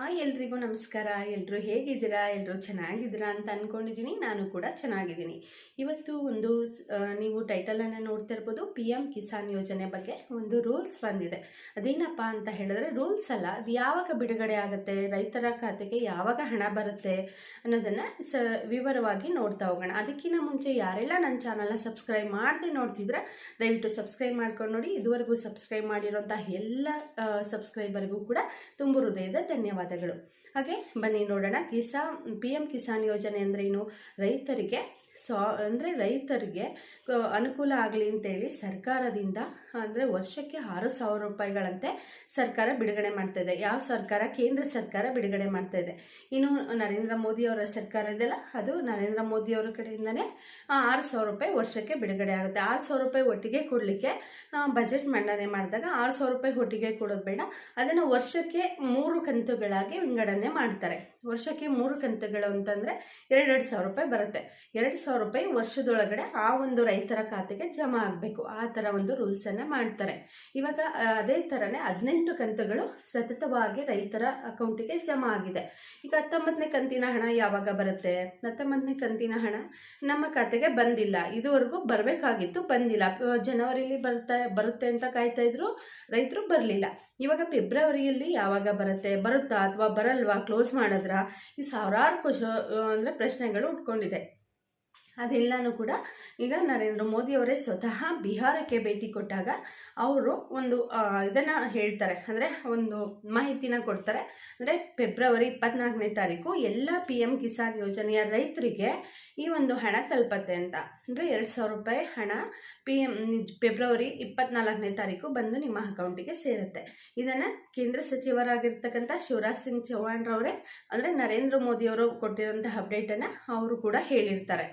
Hi ಎಲ್ರಿಗೂ ನಮಸ್ಕಾರ. ಎಲ್ಲರೂ ಹೇಗಿದ್ದೀರಾ? ಎಲ್ಲರೂ ಚೆನ್ನಾಗಿದ್ದೀರಾ ಅಂತ ಅಂದ್ಕೊಂಡಿದ್ದೀನಿ ನಾನು ಕೂಡ ಚೆನ್ನಾಗಿದ್ದೀನಿ. ಇವತ್ತು ಒಂದು ನೀವು ಟೈಟಲನ್ನು ನೋಡ್ತಾ ಇರ್ಬೋದು. ಪಿ ಎಂ ಕಿಸಾನ್ ಯೋಜನೆ ಬಗ್ಗೆ ಒಂದು ರೂಲ್ಸ್ ಬಂದಿದೆ. ಅದೇನಪ್ಪ ಅಂತ ಹೇಳಿದ್ರೆ ರೂಲ್ಸ್ ಅಲ್ಲ, ಅದು ಯಾವಾಗ ಬಿಡುಗಡೆ ಆಗುತ್ತೆ, ರೈತರ ಖಾತೆಗೆ ಯಾವಾಗ ಹಣ ಬರುತ್ತೆ ಅನ್ನೋದನ್ನು ಸ, ವಿವರವಾಗಿ ನೋಡ್ತಾ ಹೋಗೋಣ. ಅದಕ್ಕಿಂತ ಮುಂಚೆ ಯಾರೆಲ್ಲ ನನ್ನ ಚಾನಲ್ನ ಸಬ್ಸ್ಕ್ರೈಬ್ ಮಾಡದೆ ನೋಡ್ತಿದ್ರೆ, ದಯವಿಟ್ಟು ಸಬ್ಸ್ಕ್ರೈಬ್ ಮಾಡ್ಕೊಂಡು ನೋಡಿ. ಇದುವರೆಗೂ ಸಬ್ಸ್ಕ್ರೈಬ್ ಮಾಡಿರೋಂಥ ಎಲ್ಲ ಸಬ್ಸ್ಕ್ರೈಬರ್ಗೂ ಕೂಡ ತುಂಬ ಹೃದಯದ ಧನ್ಯವಾದಗಳು. ಹಾಗೆ ಬನ್ನಿ ನೋಡೋಣ. ಕಿಸಾನ್ ಪಿ ಎಂ ಕಿಸಾನ್ ಯೋಜನೆ ಅಂದರೆ ಏನು? ರೈತರಿಗೆ ಸೊ ಅಂದರೆ ರೈತರಿಗೆ ಅನುಕೂಲ ಆಗಲಿ ಅಂತೇಳಿ ಸರ್ಕಾರದಿಂದ ಅಂದರೆ ವರ್ಷಕ್ಕೆ ಆರು ಸಾವಿರ ರೂಪಾಯಿಗಳಂತೆ ಸರ್ಕಾರ ಬಿಡುಗಡೆ ಮಾಡ್ತಾ ಇದೆ. ಯಾವ ಸರ್ಕಾರ? ಕೇಂದ್ರ ಸರ್ಕಾರ ಬಿಡುಗಡೆ ಮಾಡ್ತಾ ಇದೆ. ಇನ್ನು ನರೇಂದ್ರ ಮೋದಿಯವರ ಸರ್ಕಾರ ಇದೆಯಲ್ಲ? ಅದು ನರೇಂದ್ರ ಮೋದಿಯವರ ಕಡೆಯಿಂದನೇ ಆ, ಆರು ಸಾವಿರ ರೂಪಾಯಿ ವರ್ಷಕ್ಕೆ ಬಿಡುಗಡೆ ಆಗುತ್ತೆ. ಆರು ಸಾವಿರ ರೂಪಾಯಿ ಒಟ್ಟಿಗೆ ಕೊಡಲಿಕ್ಕೆ ಬಜೆಟ್ ಮಂಡನೆ ಮಾಡಿದಾಗ ಆರು ಸಾವಿರ ರೂಪಾಯಿ ಒಟ್ಟಿಗೆ ಕೊಡೋದು ಬೇಡ. ಅದನ್ನು ವರ್ಷಕ್ಕೆ ಮೂರು ಕಂತುಗಳಾಗಿ ವಿಂಗಡಣೆ ಮಾಡ್ತಾರೆ. ವರ್ಷಕ್ಕೆ ಮೂರು ಕಂತುಗಳು ಅಂತಂದರೆ ಎರಡೆರಡು ಸಾವಿರ ರೂಪಾಯಿ ಬರುತ್ತೆ. ಎರಡು ಸಾವಿರ ರೂಪಾಯಿ ವರ್ಷದೊಳಗಡೆ ಆ ಒಂದು ರೈತರ ಖಾತೆಗೆ ಜಮಾ ಆಗಬೇಕು. ಆ ಥರ ಒಂದು ರೂಲ್ಸನ್ನು ಮಾಡ್ತಾರೆ. ಇವಾಗ ಅದೇ ಥರನೇ ಹದಿನೆಂಟು ಕಂತುಗಳು ಸತತವಾಗಿ ರೈತರ ಅಕೌಂಟಿಗೆ ಜಮಾ ಆಗಿದೆ. ಈಗ ಹತ್ತೊಂಬತ್ತನೇ ಕಂತಿನ ಹಣ ಯಾವಾಗ ಬರುತ್ತೆ? ಹತ್ತೊಂಬತ್ತನೇ ಕಂತಿನ ಹಣ ನಮ್ಮ ಖಾತೆಗೆ ಬಂದಿಲ್ಲ. ಇದುವರೆಗೂ ಬರಬೇಕಾಗಿತ್ತು, ಬಂದಿಲ್ಲ. ಜನವರಿಲಿ ಬರ್ತಾ, ಬರುತ್ತೆ ಅಂತ ಕಾಯ್ತಾ ಇದ್ರು, ರೈತರು ಬರಲಿಲ್ಲ. ಇವಾಗ ಫೆಬ್ರವರಿಯಲ್ಲಿ ಯಾವಾಗ ಬರುತ್ತೆ, ಬರುತ್ತಾ? ಅಥವಾ ಬರಲ್ವಾ ಕ್ಲೋಸ್ ಮಾಡಿದ್ರಾ? ಈ ಸಾವಿರಾರು ಕ್ವಶ ಅಂದರೆ ಪ್ರಶ್ನೆಗಳು ಉಟ್ಕೊಂಡಿದೆ. ಅದೆಲ್ಲನೂ ಕೂಡ ಈಗ ನರೇಂದ್ರ ಮೋದಿ ಅವರೇ ಸ್ವತಃ ಬಿಹಾರಕ್ಕೆ ಭೇಟಿ ಕೊಟ್ಟಾಗ ಅವರು ಒಂದು ಇದನ್ನು ಹೇಳ್ತಾರೆ. ಅಂದರೆ ಒಂದು ಮಾಹಿತಿನ ಕೊಡ್ತಾರೆ. ಅಂದರೆ ಫೆಬ್ರವರಿ ಇಪ್ಪತ್ನಾಲ್ಕನೇ ತಾರೀಕು ಎಲ್ಲ ಪಿ ಎಂ ಕಿಸಾನ್ ಯೋಜನೆಯ ರೈತರಿಗೆ ಈ ಒಂದು ಹಣ ತಲುಪತ್ತೆ ಅಂತ. ಅಂದರೆ ಎರಡು ಸಾವಿರ ರೂಪಾಯಿ ಹಣ ಪಿ ಎಂ ಫೆಬ್ರವರಿ ಇಪ್ಪತ್ನಾಲ್ಕನೇ ತಾರೀಕು ಬಂದು ನಿಮ್ಮ ಅಕೌಂಟಿಗೆ ಸೇರುತ್ತೆ. ಇದನ್ನು ಕೇಂದ್ರ ಸಚಿವರಾಗಿರ್ತಕ್ಕಂಥ ಶಿವರಾಜ್ ಸಿಂಗ್ ಚೌಹಾಣ್ರವರೇ ಅಂದರೆ ನರೇಂದ್ರ ಮೋದಿಯವರು ಕೊಟ್ಟಿರೋಂಥ ಅಪ್ಡೇಟನ್ನು ಅವರು ಕೂಡ ಹೇಳಿರ್ತಾರೆ.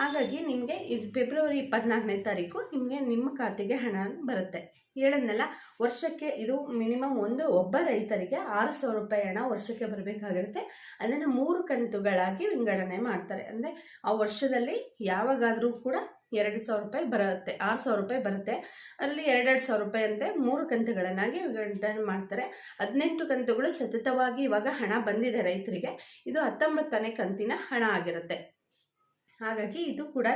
ಹಾಗಾಗಿ ನಿಮಗೆ ಇದು ಫೆಬ್ರವರಿ ಇಪ್ಪತ್ನಾಲ್ಕನೇ ತಾರೀಕು ನಿಮಗೆ ನಿಮ್ಮ ಖಾತೆಗೆ ಹಣ ಬರುತ್ತೆ. ಹೇಳದ್ನಲ್ಲ, ವರ್ಷಕ್ಕೆ ಇದು ಮಿನಿಮಮ್ ಒಂದು ಒಬ್ಬ ರೈತರಿಗೆ ಆರು ಸಾವಿರ ರೂಪಾಯಿ ಹಣ ವರ್ಷಕ್ಕೆ ಬರಬೇಕಾಗಿರುತ್ತೆ. ಅದನ್ನು ಮೂರು ಕಂತುಗಳಾಗಿ ವಿಂಗಡಣೆ ಮಾಡ್ತಾರೆ. ಅಂದರೆ ಆ ವರ್ಷದಲ್ಲಿ ಯಾವಾಗಾದರೂ ಕೂಡ ಎರಡು ಸಾವಿರ ರೂಪಾಯಿ ಬರುತ್ತೆ, ಆರು ಸಾವಿರ ರೂಪಾಯಿ ಬರುತ್ತೆ. ಅದರಲ್ಲಿ ಎರಡೆರಡು ಸಾವಿರ ರೂಪಾಯಿ ಅಂತೆ ಮೂರು ಕಂತುಗಳನ್ನಾಗಿ ವಿಂಗಡಣೆ ಮಾಡ್ತಾರೆ. ಹದಿನೆಂಟು ಕಂತುಗಳು ಸತತವಾಗಿ ಇವಾಗ ಹಣ ಬಂದಿದೆ ರೈತರಿಗೆ. ಇದು ಹತ್ತೊಂಬತ್ತನೇ ಕಂತಿನ ಹಣ ಆಗಿರುತ್ತೆ. ಹಾಗಾಗಿ ಇದು ಕೂಡ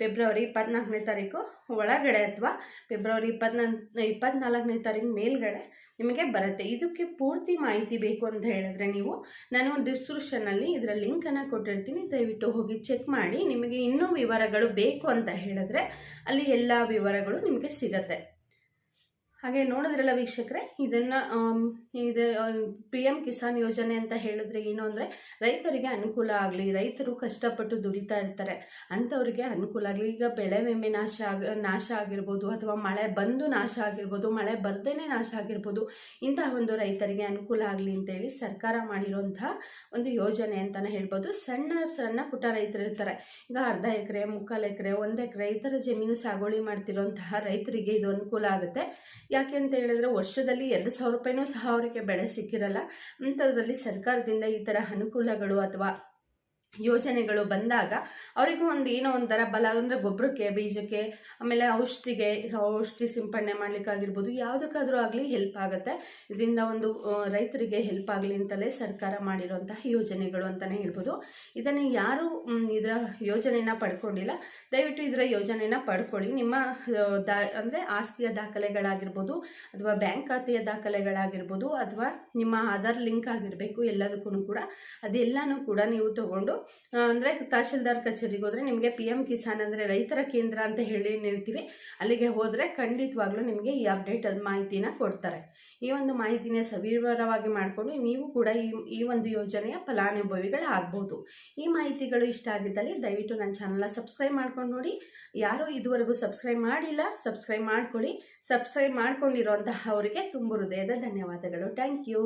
ಫೆಬ್ರವರಿ ಇಪ್ಪತ್ನಾಲ್ಕನೇ ತಾರೀಕು ಒಳಗಡೆ ಅಥವಾ ಫೆಬ್ರವರಿ ಇಪ್ಪತ್ನಾಲ್ಕು ಇಪ್ಪತ್ನಾಲ್ಕನೇ ತಾರೀಕು ಮೇಲ್ಗಡೆ ನಿಮಗೆ ಬರುತ್ತೆ. ಇದಕ್ಕೆ ಪೂರ್ತಿ ಮಾಹಿತಿ ಬೇಕು ಅಂತ ಹೇಳಿದ್ರೆ ನೀವು ನಾನು ಡಿಸ್ಕ್ರಿಪ್ಷನಲ್ಲಿ ಇದರ ಲಿಂಕನ್ನು ಕೊಟ್ಟಿರ್ತೀನಿ. ದಯವಿಟ್ಟು ಹೋಗಿ ಚೆಕ್ ಮಾಡಿ. ನಿಮಗೆ ಇನ್ನೂ ವಿವರಗಳು ಬೇಕು ಅಂತ ಹೇಳಿದ್ರೆ ಅಲ್ಲಿ ಎಲ್ಲ ವಿವರಗಳು ನಿಮಗೆ ಸಿಗತ್ತೆ. ಹಾಗೆ ನೋಡಿದ್ರಲ್ಲ ವೀಕ್ಷಕರೇ, ಇದನ್ನು ಇದು ಪಿ ಎಂ ಕಿಸಾನ್ ಯೋಜನೆ ಅಂತ ಹೇಳಿದ್ರೆ ಏನು ಅಂದರೆ, ರೈತರಿಗೆ ಅನುಕೂಲ ಆಗಲಿ, ರೈತರು ಕಷ್ಟಪಟ್ಟು ದುಡಿತಾ ಇರ್ತಾರೆ, ಅಂಥವ್ರಿಗೆ ಅನುಕೂಲ ಆಗಲಿ. ಈಗ ಬೆಳೆ ವಿಮೆ ನಾಶ ಆಗ, ನಾಶ ಆಗಿರ್ಬೋದು, ಅಥವಾ ಮಳೆ ಬಂದು ನಾಶ ಆಗಿರ್ಬೋದು, ಮಳೆ ಬರ್ದೇನೆ ನಾಶ ಆಗಿರ್ಬೋದು ಇಂತಹ ಒಂದು ರೈತರಿಗೆ ಅನುಕೂಲ ಆಗಲಿ ಅಂತೇಳಿ ಸರ್ಕಾರ ಮಾಡಿರುವಂತಹ ಒಂದು ಯೋಜನೆ ಅಂತಲೇ ಹೇಳ್ಬೋದು. ಸಣ್ಣ ಸಣ್ಣ ಪುಟ್ಟ ರೈತರು ಇರ್ತಾರೆ. ಈಗ ಅರ್ಧ ಎಕರೆ, ಮುಕ್ಕಾಲು ಎಕರೆ, ಒಂದು ಎಕರೆ ರೈತರ ಜಮೀನು ಸಾಗುವಳಿ ಮಾಡ್ತಿರುವಂತಹ ರೈತರಿಗೆ ಇದು ಅನುಕೂಲ ಆಗುತ್ತೆ. ಯಾಕೆ ಅಂತ ಹೇಳಿದ್ರೆ ವರ್ಷದಲ್ಲಿ ಎರಡು ಸಾವಿರ ರೂಪಾಯಿನೂ ಸಹ ಅವರಿಗೆ ಬೆಳೆ ಸಿಕ್ಕಿರಲ್ಲ. ಅಂಥದ್ರಲ್ಲಿ ಸರ್ಕಾರದಿಂದ ಈ ಥರ ಅನುಕೂಲಗಳು ಅಥವಾ ಯೋಜನೆಗಳು ಬಂದಾಗ ಅವರಿಗೂ ಒಂದು ಏನೋ ಒಂಥರ ಬಲ ಅಂದರೆ ಗೊಬ್ಬರಕ್ಕೆ ಬೀಜಕ್ಕೆ, ಆಮೇಲೆ ಔಷಧಿಗೆ, ಔಷಧಿ ಸಿಂಪಡಣೆ ಮಾಡಲಿಕ್ಕಾಗಿರ್ಬೋದು ಯಾವುದಕ್ಕಾದರೂ ಆಗಲಿ ಹೆಲ್ಪ್ ಆಗುತ್ತೆ. ಇದರಿಂದ ಒಂದು ರೈತರಿಗೆ ಹೆಲ್ಪ್ ಆಗಲಿ ಅಂತಲೇ ಸರ್ಕಾರ ಮಾಡಿರುವಂತಹ ಯೋಜನೆಗಳು ಅಂತಲೇ ಹೇಳ್ಬೋದು. ಇದನ್ನು ಯಾರು ಇದರ ಯೋಜನೆನ ಪಡ್ಕೊಂಡಿಲ್ಲ. ದಯವಿಟ್ಟು ಇದರ ಯೋಜನೆನ ಪಡ್ಕೊಳ್ಳಿ. ನಿಮ್ಮ ದಾ, ಅಂದರೆ ಆಸ್ತಿಯ ದಾಖಲೆಗಳಾಗಿರ್ಬೋದು, ಅಥವಾ ಬ್ಯಾಂಕ್ ಖಾತೆಯ ದಾಖಲೆಗಳಾಗಿರ್ಬೋದು, ಅಥವಾ ನಿಮ್ಮ ಆಧಾರ್ ಲಿಂಕ್ ಆಗಿರಬೇಕು ಎಲ್ಲದಕ್ಕೂ ಕೂಡ, ಅದೆಲ್ಲನೂ ಕೂಡ ನೀವು ತಗೊಂಡು ಅಂದರೆ ತಹಶೀಲ್ದಾರ್ ಕಚೇರಿಗೆ ಹೋದರೆ ನಿಮಗೆ ಪಿ ಎಂ ಕಿಸಾನ್ ಅಂದರೆ ರೈತರ ಕೇಂದ್ರ ಅಂತ ಹೇಳಿ ನಿಲ್ತೀವಿ ಅಲ್ಲಿಗೆ ಹೋದರೆ ಖಂಡಿತವಾಗ್ಲೂ ನಿಮಗೆ ಈ ಅಪ್ಡೇಟ್ ಮಾಹಿತಿನ ಕೊಡ್ತಾರೆ. ಈ ಒಂದು ಮಾಹಿತಿನ ಸವಿವರವಾಗಿ ಮಾಡಿಕೊಂಡು ನೀವು ಕೂಡ ಈ ಈ ಒಂದು ಯೋಜನೆಯ ಫಲಾನುಭವಿಗಳಾಗ್ಬೋದು. ಈ ಮಾಹಿತಿಗಳು ಇಷ್ಟ ಆಗಿದ್ದಲ್ಲಿ ದಯವಿಟ್ಟು ನನ್ನ ಚಾನಲ್ನ ಸಬ್ಸ್ಕ್ರೈಬ್ ಮಾಡ್ಕೊಂಡು ನೋಡಿ. ಯಾರೂ ಇದುವರೆಗೂ ಸಬ್ಸ್ಕ್ರೈಬ್ ಮಾಡಿಲ್ಲ ಸಬ್ಸ್ಕ್ರೈಬ್ ಮಾಡ್ಕೊಳ್ಳಿ. ಸಬ್ಸ್ಕ್ರೈಬ್ ಮಾಡ್ಕೊಂಡಿರೋಂತಹ ಅವರಿಗೆ ತುಂಬ ಹೃದಯದ ಧನ್ಯವಾದಗಳು. Thank you